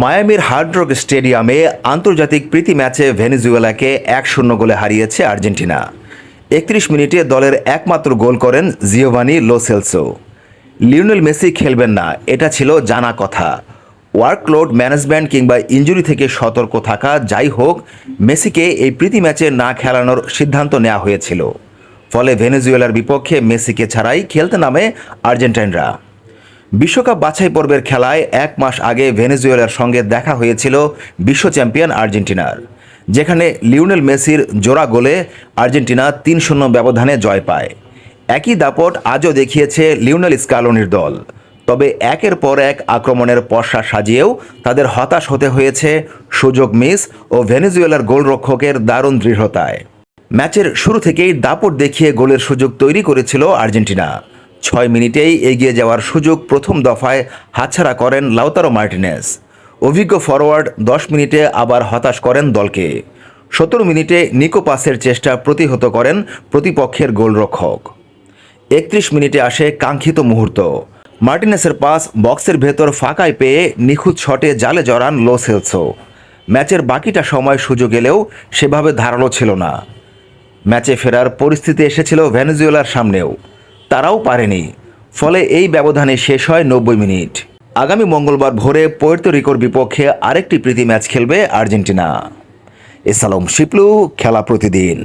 মায়ামির hard rock স্টেডিয়ামে আন্তর্জাতিক প্রীতি ম্যাচে ভেনেজুয়েলাকে এক শূন্য গোলে হারিয়েছে আর্জেন্টিনা। একত্রিশ মিনিটে দলের একমাত্র গোল করেন জিওভানি লোসেলসো লিওনেল মেসি খেলবেন না, এটা ছিল জানা কথা। ওয়ার্কলোড ম্যানেজমেন্ট কিংবা ইঞ্জুরি থেকে সতর্ক থাকা, যাই হোক, মেসিকে এই প্রীতি ম্যাচে না খেলানোর সিদ্ধান্ত নেওয়া হয়েছিল। ফলে ভেনেজুয়েলার বিপক্ষে মেসিকে ছাড়াই খেলতে নামে আর্জেন্টাইনরা। বিশ্বকাপ বাছাই পর্বের খেলায় এক মাস আগে ভেনেজুয়েলার সঙ্গে দেখা হয়েছিল বিশ্ব চ্যাম্পিয়ন আর্জেন্টিনার, যেখানে লিওনেল মেসির জোড়া গোলে আর্জেন্টিনা তিন শূন্য ব্যবধানে জয় পায়। একই দাপট আজও দেখিয়েছে লিওনেল স্কালোনির দল। তবে একের পর এক আক্রমণের পশ্চা সাজিয়েও তাদের হতাশ হতে হয়েছে সুযোগ মিস ও ভেনেজুয়েলার গোলরক্ষকের দারুণ দৃঢ়তায়। ম্যাচের শুরু থেকেই দাপট দেখিয়ে গোলের সুযোগ তৈরি করেছিল আর্জেন্টিনা। ছয় মিনিটেই এগিয়ে যাওয়ার সুযোগ প্রথম দফায় হাতছাড়া করেন লাউতারো মার্টিনেস। অভিজ্ঞ ফরওয়ার্ড দশ মিনিটে আবার হতাশ করেন দলকে। সতেরো মিনিটে নিকো পাসের চেষ্টা প্রতিহত করেন প্রতিপক্ষের গোলরক্ষক। একত্রিশ মিনিটে আসে কাঙ্ক্ষিত মুহূর্ত। মার্টিনেসের পাস বক্সের ভেতর ফাঁকায় পেয়ে নিখুঁত শটে জালে জড়ান লো সেলসো। ম্যাচের বাকিটা সময় সুযোগ এলেও সেভাবে ধারালো ছিল না। ম্যাচে ফেরার পরিস্থিতি এসেছিল ভেনেজুয়েলার সামনেও। তারাও পারেনি। ফলে এই ব্যবধানে শেষ হয় নব্বই মিনিট। আগামী মঙ্গলবার ভোরে পয়ের্তো রিকোর বিপক্ষে আরেকটি প্রীতি ম্যাচ খেলবে আর্জেন্টিনা। এসালম শিপলু, খেলা প্রতিদিন।